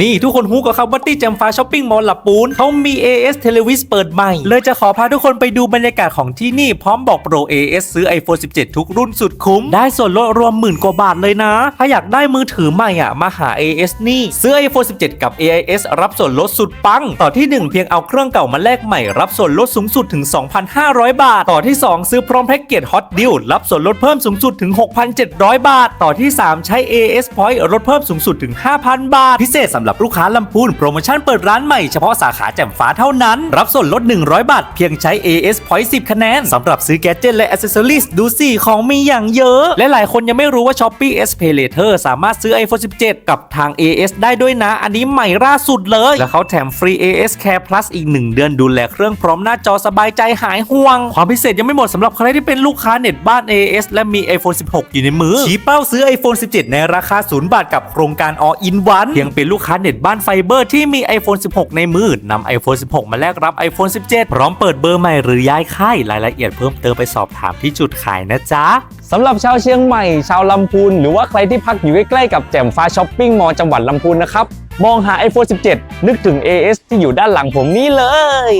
นี่ทุกคนฮู้กับคำว่าตี้แจมฟ้าช้อปปิ้งมอลล์ลับปูนเขามี AS Televis เปิดใหม่ เลยจะขอพาทุกคนไปดูบรรยากาศของที่นี่พร้อมบอกโปร AS ซื้อ iPhone 17 ทุกรุ่นสุดคุ้ม ได้ส่วนลดรวมหมื่นกว่าบาทเลยนะ ถ้าอยากได้มือถือใหม่อะ มาหา AS นี่ ซื้อ iPhone 17 กับ AIS รับส่วนลดสุดปัง ต่อที่ 1 เพียงเอาเครื่องเก่ามาแลกใหม่รับส่วนลดสูงสุดถึง 2,500 บาท ต่อที่ 2 ซื้อพร้อมแพ็กเกจฮอตดิลรับส่วนลดเพิ่มสูงสุดถึง 6,700 บาท ต่อที่ 3 ใช้ AS Point ลดเพิ่มสูงสุดถึง 5,000 บาทพิเศษสำหรับลูกค้าลำพูนโปรโมชั่นเปิดร้านใหม่เฉพาะสาขาแจ่มฟ้าเท่านั้น รับส่วนลด 100 บาท เพียงใช้ AS Point 10 คะแนนสำหรับซื้อแกดเจิตและอ c เซ s ซอรีดูสิของมีอย่างเยอะ และหลายคนยังไม่รู้ว่า Shopee S Pay Later สามารถซื้อ iPhone 17 กับทาง AS ได้ด้วยนะ อันนี้ใหม่ล่าสุดเลย และเขาแถมฟรี AS Care Plus อีก 1 เดือนดูแลเครื่องพร้อมหน้าจอสบายใจหายห่วง ความพิเศษยังไม่หมดสำหรับใครที่เป็นลูกค้าเน็ตบ้าน AS และมี iPhone 16 อยู่ในมือชี้เป้าซื้อ iPhone 17 ในราคา0บาทกับโครงการ All in One เพียงเป็นลูกค้าเน็ตบ้านไฟเบอร์ที่มี iPhone 16 ในมือนำ iPhone 16 มาแลกรับ iPhone 17 พร้อมเปิดเบอร์ใหม่หรือย้ายค่ายรายละเอียดเพิ่มเติมไปสอบถามที่จุดขายนะจ๊ะสำหรับชาวเชียงใหม่ ชาวลำพูน หรือว่าใครที่พักอยู่ใกล้ๆกับแจ่มฟ้าช้อปปิ้งมอลล์จังหวัดลำพูนนะครับ มองหา iPhone 17 นึกถึง AS ที่อยู่ด้านหลังผมนี่เลย